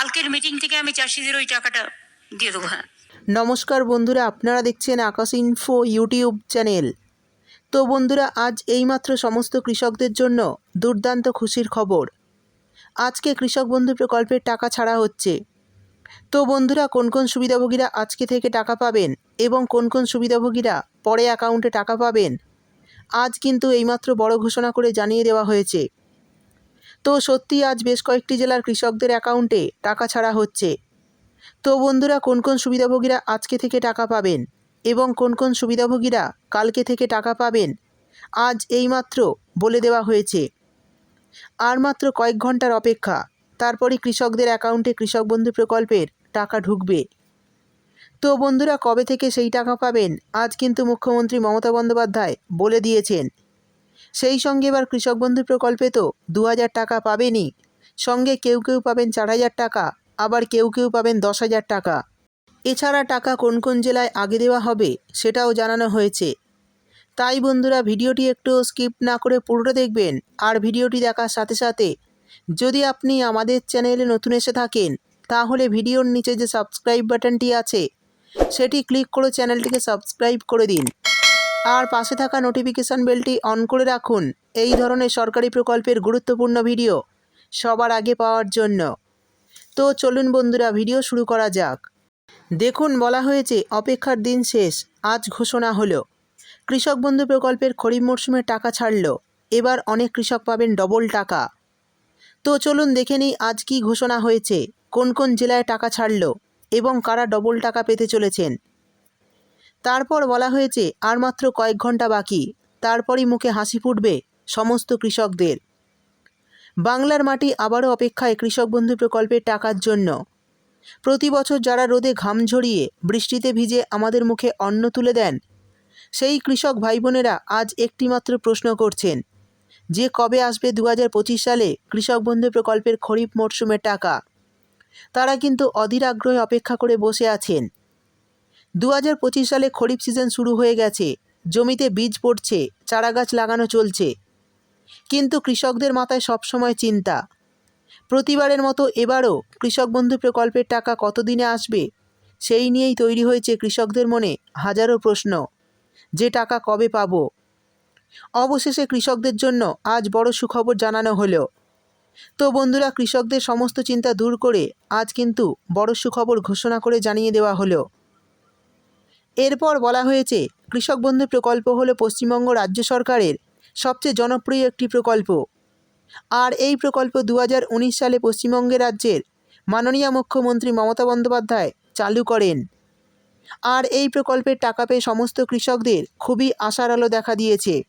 কালকের মিটিং থেকে আমি চাষিদের ওই টাকাটা দিয়ে দেবো হ্যাঁ। নমস্কার বন্ধুরা, আপনারা দেখছেন আকাশ ইনফো ইউটিউব চ্যানেল তো বন্ধুরা, আজ এইমাত্র সমস্ত কৃষকদের জন্য দুর্দান্ত খুশির খবর। আজকে কৃষক বন্ধু প্রকল্পের টাকা ছাড়া হচ্ছে। তো বন্ধুরা, কোন কোন সুবিধাভোগীরা আজকে থেকে টাকা পাবেন এবং কোন কোন সুবিধাভোগীরা পরে অ্যাকাউন্টে টাকা পাবেন, আজ কিন্তু এইমাত্র বড় ঘোষণা করে জানিয়ে দেওয়া হয়েছে। তো সত্যি আজ বেশ কয়েকটি জেলার কৃষকদের অ্যাকাউন্টে টাকা ছাড়া হচ্ছে। তো বন্ধুরা, কোন কোন সুবিধাভোগীরা আজকে থেকে টাকা পাবেন এবং কোন কোন সুবিধাভোগীরা কালকে থেকে টাকা পাবেন, আজ এইমাত্র বলে দেওয়া হয়েছে। আর মাত্র কয়েক ঘণ্টার অপেক্ষা, তারপরই কৃষকদের অ্যাকাউন্টে কৃষক বন্ধু প্রকল্পের টাকা ঢুকবে। তো বন্ধুরা, কবে থেকে সেই টাকা পাবেন, আজ কিন্তু মুখ্যমন্ত্রী মমতা বন্দ্যোপাধ্যায় বলে দিয়েছেন। সেই সঙ্গে এবার কৃষক বন্ধু প্রকল্পে তো দু হাজার টাকা পাবেনই। সঙ্গে কেউ কেউ পাবেন চার হাজার টাকা, আবার কেউ কেউ পাবেন দশ হাজার টাকা। এছাড়া টাকা কোন কোন জেলায় আগে দেওয়া হবে সেটাও জানানো হয়েছে। তাই বন্ধুরা ভিডিওটি একটু স্কিপ না করে পুরোটা দেখবেন আর ভিডিওটি দেখার সাথে সাথে যদি আপনি আমাদের চ্যানেলে নতুন এসে থাকেন, তাহলে ভিডিওর নিচে যে সাবস্ক্রাইব বাটনটি আছে, সেটি ক্লিক করে চ্যানেলটিকে সাবস্ক্রাইব করে দিন। আর পাশে থাকা নোটিফিকেশান বেলটি অন করে রাখুন। এই ধরনের সরকারি প্রকল্পের গুরুত্বপূর্ণ ভিডিও সবার আগে পাওয়ার জন্য। তো চলুন বন্ধুরা ভিডিও শুরু করা যাক। দেখুন, বলা হয়েছে, অপেক্ষার দিন শেষ, আজ ঘোষণা হলো। কৃষক বন্ধু প্রকল্পের খরিফ মরশুমে টাকা ছাড়ল, এবার অনেক কৃষক পাবেন ডবল টাকা। তো চলুন দেখে নিই, আজ কি ঘোষণা হয়েছে, কোন কোন জেলায় টাকা ছাড়ল, এবং কারা ডবল টাকা পেতে চলেছেন। তারপর বলা হয়েছে, আর মাত্র কয়েক ঘণ্টা বাকি। তারপরই মুখে হাসি ফুটবে সমস্ত কৃষকদের। বাংলার মাটি আবারও অপেক্ষায় কৃষক বন্ধু প্রকল্পের টাকার জন্য। প্রতি বছর যারা রোদে ঘাম ঝরিয়ে বৃষ্টিতে ভিজে আমাদের মুখে অন্ন তুলে দেন, সেই কৃষক ভাই বোনেরা আজ একটিমাত্র প্রশ্ন করছেন, যে কবে আসবে দু হাজার পঁচিশ সালে কৃষক বন্ধু প্রকল্পের খরিফ মরশুমের টাকা? তারা কিন্তু অধীর আগ্রহে অপেক্ষা করে বসে আছেন। দু হাজার পঁচিশ সালে খরিফ সিজন শুরু হয়ে গেছে। জমিতে বীজ পড়ছে, চারাগাছ লাগানো চলছে। কিন্তু কৃষকদের মাথায় সবসময় চিন্তা। প্রতিবারের মতো এবারও কৃষক বন্ধু প্রকল্পের টাকা কতদিনে আসবে? সেই নিয়েই তৈরি হয়েছে কৃষকদের মনে হাজারো প্রশ্ন। যে টাকা কবে পাব? অবশেষে কৃষকদের জন্য আজ বড় সুখবর জানানো হলো। তো বন্ধুরা, কৃষকদের সমস্ত চিন্তা দূর করে আজ কিন্তু বড় সুখবর ঘোষণা করে জানিয়ে দেওয়া হলো। এরপর বলা হয়েছে, কৃষক বন্ধু প্রকল্প হলো পশ্চিমবঙ্গ রাজ্য সরকারের সবচেয়ে জনপ্রিয় একটি প্রকল্প। আর এই প্রকল্প দু হাজার উনিশ সালে পশ্চিমবঙ্গের রাজ্যের মাননীয় মুখ্যমন্ত্রী মমতা বন্দ্যোপাধ্যায় চালু করেন। আর এই প্রকল্পের টাকা পেয়ে সমস্ত কৃষকদের খুবই আশার আলো দেখা দিয়েছে।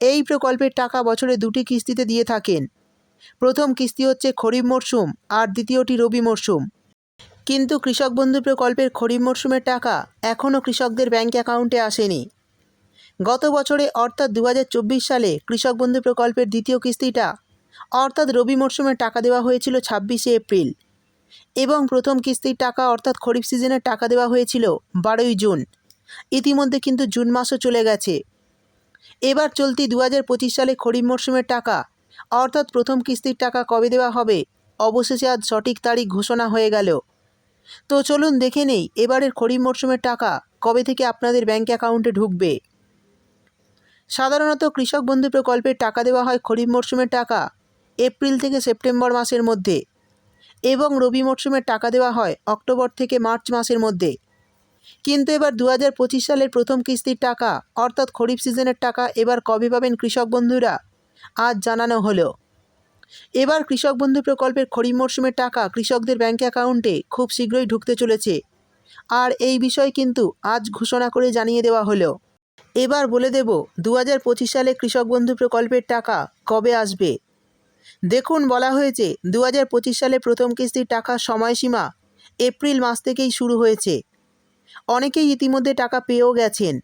এই প্রকল্পের টাকা বছরে দুটি কিস্তিতে দিয়ে থাকেন। প্রথম কিস্তি হচ্ছে খরিফ মরশুম আর দ্বিতীয়টি রবি মরশুম। কিন্তু কৃষক বন্ধু প্রকল্পের খরিফ মরশুমের টাকা এখনও কৃষকদের ব্যাঙ্ক অ্যাকাউন্টে আসেনি। গত বছরে, অর্থাৎ দু হাজার চব্বিশ সালে, কৃষক বন্ধু প্রকল্পের দ্বিতীয় কিস্তিটা, অর্থাৎ রবি মরশুমে টাকা দেওয়া হয়েছিল ছাব্বিশে এপ্রিল এবং প্রথম কিস্তির টাকা, অর্থাৎ খরিফ সিজনের টাকা দেওয়া হয়েছিল বারোই জুন। ইতিমধ্যে কিন্তু জুন মাসও চলে গেছে। এবার চলতি দু হাজার পঁচিশ সালে খরিফ মরশুমের টাকা, অর্থাৎ প্রথম কিস্তির টাকা কবে দেওয়া হবে, অবশেষে আজ সঠিক তারিখ ঘোষণা হয়ে গেল। তো চলুন দেখে নেই, এবারের খরিফ মরশুমের টাকা কবে থেকে আপনাদের ব্যাঙ্ক অ্যাকাউন্টে ঢুকবে? সাধারণত কৃষক বন্ধু প্রকল্পের টাকা দেওয়া হয় খরিফ মরশুমের টাকা এপ্রিল থেকে সেপ্টেম্বর মাসের মধ্যে এবং রবি মরশুমের টাকা দেওয়া হয় অক্টোবর থেকে মার্চ মাসের মধ্যে। কিন্তু এবার দু হাজার পঁচিশ সালের প্রথম কিস্তির টাকা, অর্থাৎ খরিফ সিজনের টাকা এবার কবে পাবেন কৃষক বন্ধুরা? আজ জানানো হলো। এবার কৃষক বন্ধু প্রকল্পের খরিফ মরশুমের টাকা কৃষকদের ব্যাঙ্ক অ্যাকাউন্টে খুব শীঘ্রই ঢুকতে চলেছে। আর এই বিষয় কিন্তু আজ ঘোষণা করে জানিয়ে দেওয়া হলো। এবার বলে দেব দু হাজার পঁচিশ সালে কৃষক বন্ধু প্রকল্পের টাকা কবে আসবে? দেখুন, বলা হয়েছে দু হাজার পঁচিশ সালে প্রথম কিস্তির টাকার সময়সীমা এপ্রিল মাস থেকেই শুরু হয়েছে। অনেকেই ইতিমধ্যে টাকা পেয়েও গেছেন।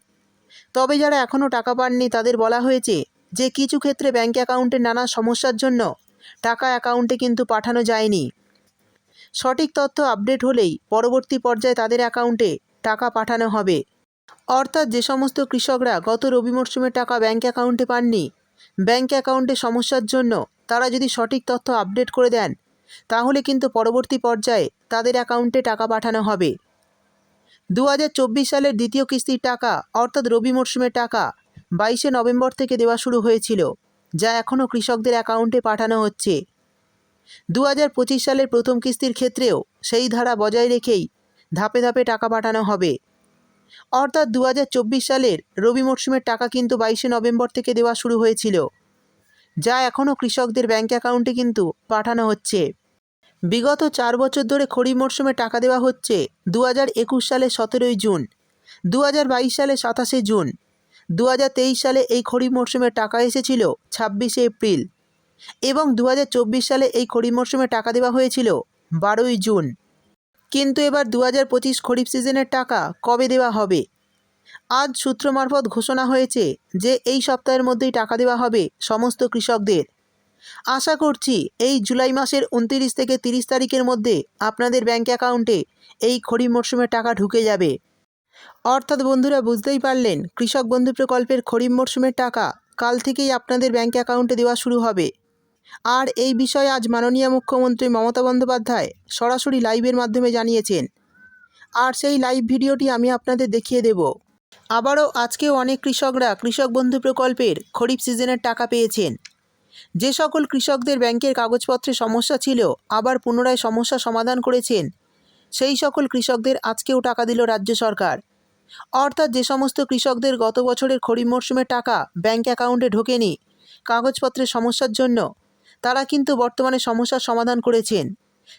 তবে যারা এখনও টাকা পাননি, তাদের বলা হয়েছে যে কিছু ক্ষেত্রে ব্যাঙ্ক অ্যাকাউন্টের নানা সমস্যার জন্য টাকা অ্যাকাউন্টে কিন্তু পাঠানো যায়নি। সঠিক তথ্য আপডেট হলেই পরবর্তী পর্যায়ে তাদের অ্যাকাউন্টে টাকা পাঠানো হবে। অর্থাৎ যে সমস্ত কৃষকরা গত রবি মরশুমে টাকা ব্যাঙ্ক অ্যাকাউন্টে পাননি ব্যাঙ্ক অ্যাকাউন্টে সমস্যার জন্য তারা যদি সঠিক তথ্য আপডেট করে দেন, তাহলে কিন্তু পরবর্তী পর্যায়ে তাদের অ্যাকাউন্টে টাকা পাঠানো হবে। দু হাজার চব্বিশ সালের দ্বিতীয় কিস্তির টাকা, অর্থাৎ রবি মরশুমের টাকা, বাইশে নভেম্বর থেকে দেওয়া শুরু হয়েছিল। যা এখনও কৃষকদের অ্যাকাউন্টে পাঠানো হচ্ছে। দু হাজার পঁচিশ সালের প্রথম কিস্তির ক্ষেত্রেও সেই ধারা বজায় রেখেই ধাপে ধাপে টাকা পাঠানো হবে। অর্থাৎ দু হাজার চব্বিশ সালের রবি মরশুমের টাকা কিন্তু বাইশে নভেম্বর থেকে দেওয়া শুরু হয়েছিল, যা এখনও কৃষকদের ব্যাঙ্ক অ্যাকাউন্টে কিন্তু পাঠানো হচ্ছে। বিগত চার বছর ধরে খরিফ মরশুমে টাকা দেওয়া হচ্ছে দু সালে সতেরোই জুন দু সালে সাতাশে জুন দু হাজার তেইশ সালে এই খরিফ মরশুমে টাকা এসেছিল ছাব্বিশে এপ্রিল এবং দু হাজার চব্বিশ সালে এই খরিফ মরশুমে টাকা দেওয়া হয়েছিল বারোই জুন। কিন্তু এবার দু হাজার পঁচিশ খরিফ সিজনের টাকা কবে দেওয়া হবে? আজ সূত্র মারফত ঘোষণা হয়েছে যে এই সপ্তাহের মধ্যেই টাকা দেওয়া হবে সমস্ত কৃষকদের। আশা করছি এই জুলাই মাসের উনতিরিশ থেকে তিরিশ তারিখের মধ্যে আপনাদের ব্যাঙ্ক অ্যাকাউন্টে এই খরিফ মরশুমের টাকা ঢুকে যাবে। অর্থাৎ বন্ধুরা বুঝতেই পারলেন, কৃষক বন্ধু প্রকল্পের খরিফ মরশুমের টাকা কাল থেকেই আপনাদের ব্যাঙ্ক অ্যাকাউন্টে দেওয়া শুরু হবে। আর এই বিষয়ে আজ মাননীয় মুখ্যমন্ত্রী মমতা বন্দ্যোপাধ্যায় সরাসরি লাইভের মাধ্যমে জানিয়েছেন। আর সেই লাইভ ভিডিওটি আমি আপনাদের দেখিয়ে দেব। আবারও আজকেও অনেক কৃষকরা কৃষক বন্ধু প্রকল্পের খরিফ সিজনের টাকা পেয়েছেন। যে সকল কৃষকদের ব্যাংকের কাগজপত্রে সমস্যা ছিল, আবার পুনরায় সমস্যা সমাধান করেছেন সেই সকল কৃষকদের আজকেও টাকা দিল রাজ্য সরকার। অর্থাৎ যে সমস্ত কৃষকদের গত বছরের খরিফ মরশুমের টাকা ব্যাংক অ্যাকাউন্টে ঢোকেনি কাগজপত্রের সমস্যার জন্য, তারা কিন্তু বর্তমানে সমস্যার সমাধান করেছেন।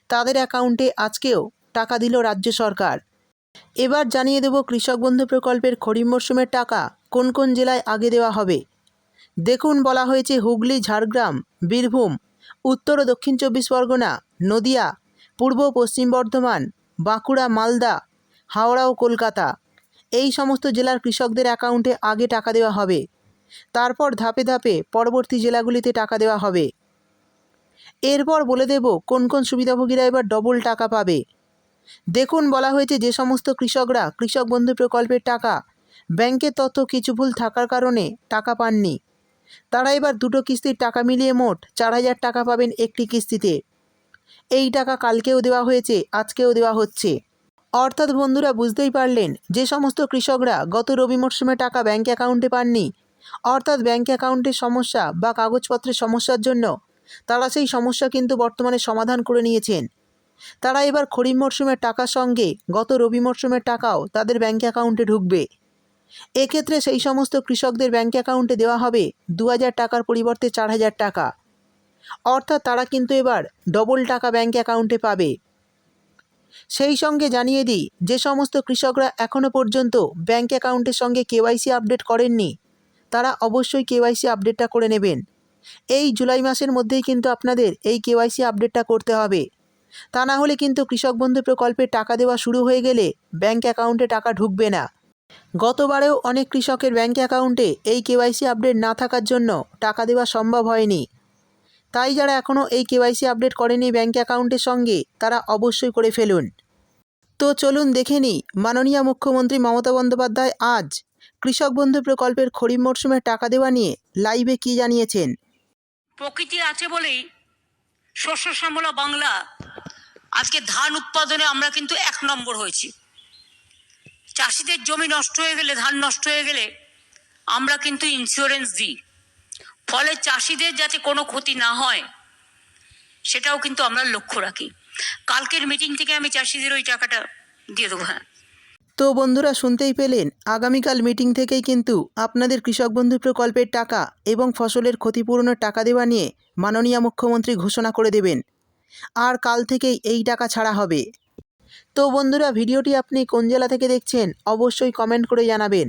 তাদের অ্যাকাউন্টে আজকেও টাকা দিল রাজ্য সরকার। এবার জানিয়ে দেব কৃষক বন্ধু প্রকল্পের খরিফ মরশুমের টাকা কোন কোন জেলায় আগে দেওয়া হবে। দেখুন বলা হয়েছে হুগলি, ঝাড়গ্রাম, বীরভূম, উত্তর ও দক্ষিণ চব্বিশ পরগনা, নদিয়া, পূর্ব পশ্চিম বর্ধমান বাঁকুড়া, মালদা, হাওড়া ও কলকাতা। এই সমস্ত জেলার কৃষকদের অ্যাকাউন্টে আগে টাকা দেওয়া হবে। তারপর ধাপে ধাপে পরবর্তী জেলাগুলিতে টাকা দেওয়া হবে। এরপর বলে দেব কোন কোন সুবিধাভোগীরা এবার ডবল টাকা পাবে। দেখুন, বলা হয়েছে যে সমস্ত কৃষকরা কৃষক বন্ধু প্রকল্পের টাকা, ব্যাংকের তথ্য কিছু ভুল থাকার কারণে টাকা পাননি। তারা এবার দুটো কিস্তির টাকা মিলিয়ে মোট চার হাজার টাকা পাবেন একটি কিস্তিতে। এই টাকা কালকেও দেওয়া হয়েছে, আজকেও দেওয়া হচ্ছে। অর্থাৎ বন্ধুরা বুঝতেই পারলেন, যে সমস্ত কৃষকরা গত রবি মরশুমে টাকা ব্যাঙ্ক অ্যাকাউন্টে পাননি, অর্থাৎ ব্যাঙ্ক অ্যাকাউন্টের সমস্যা বা কাগজপত্রের সমস্যার জন্য তারা সেই সমস্যা কিন্তু বর্তমানে সমাধান করে নিয়েছেন। তারা এবার খরিফ মরশুমের টাকার সঙ্গে গত রবি মরশুমের টাকাও তাদের ব্যাঙ্ক অ্যাকাউন্টে ঢুকবে। এক্ষেত্রে সেই সমস্ত কৃষকদের ব্যাঙ্ক অ্যাকাউন্টে দেওয়া হবে দু হাজার টাকার পরিবর্তে চার হাজার টাকা। অর্থাৎ তারা কিন্তু এবার ডবল টাকা ব্যাংক অ্যাকাউন্টে পাবে। সেই সঙ্গে জানিয়ে দিই, যে সমস্ত কৃষকরা এখনও পর্যন্ত ব্যাংক অ্যাকাউন্টের সঙ্গে কেওয়াইসি আপডেট করেননি, তারা অবশ্যই কেওয়াইসি আপডেটটা করে নেবেন। এই জুলাই মাসের মধ্যেই কিন্তু আপনাদের এই কেওয়াইসি আপডেটটা করতে হবে। তা না হলে কিন্তু কৃষক বন্ধু প্রকল্পের টাকা দেওয়া শুরু হয়ে গেলে ব্যাংক অ্যাকাউন্টে টাকা ঢুকবে না। গতবারেও অনেক কৃষকের ব্যাংক অ্যাকাউন্টে এই কেওয়াইসি আপডেট না থাকার জন্য টাকা দেওয়া সম্ভব হয়নি। তাই যারা এখনও এই কেওয়াইসি আপডেট করেনি ব্যাঙ্ক অ্যাকাউন্টের সঙ্গে, তারা অবশ্যই করে ফেলুন। তো চলুন দেখে নিই, মাননীয় মুখ্যমন্ত্রী মমতা বন্দ্যোপাধ্যায় আজ কৃষক বন্ধু প্রকল্পের খরিফ মরশুমের টাকা দেওয়া নিয়ে লাইভে কী জানিয়েছেন? প্রকৃতি আছে বলেই শস্য শ্যামলা বাংলা, আজকে ধান উৎপাদনে আমরা কিন্তু এক নম্বর হয়েছি। চাষিদের জমি নষ্ট হয়ে গেলে, ধান নষ্ট হয়ে গেলে আমরা কিন্তু ইন্স্যুরেন্স দিই। ফলে চাষিদের যাতে কোনো ক্ষতি না হয়, সেটাও কিন্তু আমরা লক্ষ্য রাখি। কালকের মিটিং থেকে আমি চাষিদের ওই টাকাটা দিয়ে দেবো হ্যাঁ। তো বন্ধুরা শুনতেই পেলেন, আগামীকাল মিটিং থেকেই কিন্তু আপনাদের কৃষক বন্ধু প্রকল্পের টাকা এবং ফসলের ক্ষতিপূরণের টাকা দেওয়া নিয়ে মাননীয় মুখ্যমন্ত্রী ঘোষণা করে দেবেন। আর কাল থেকেই এই টাকা ছাড়া হবে। তো বন্ধুরা, ভিডিওটি আপনি কোন জেলা থেকে দেখছেন, অবশ্যই কমেন্ট করে জানাবেন।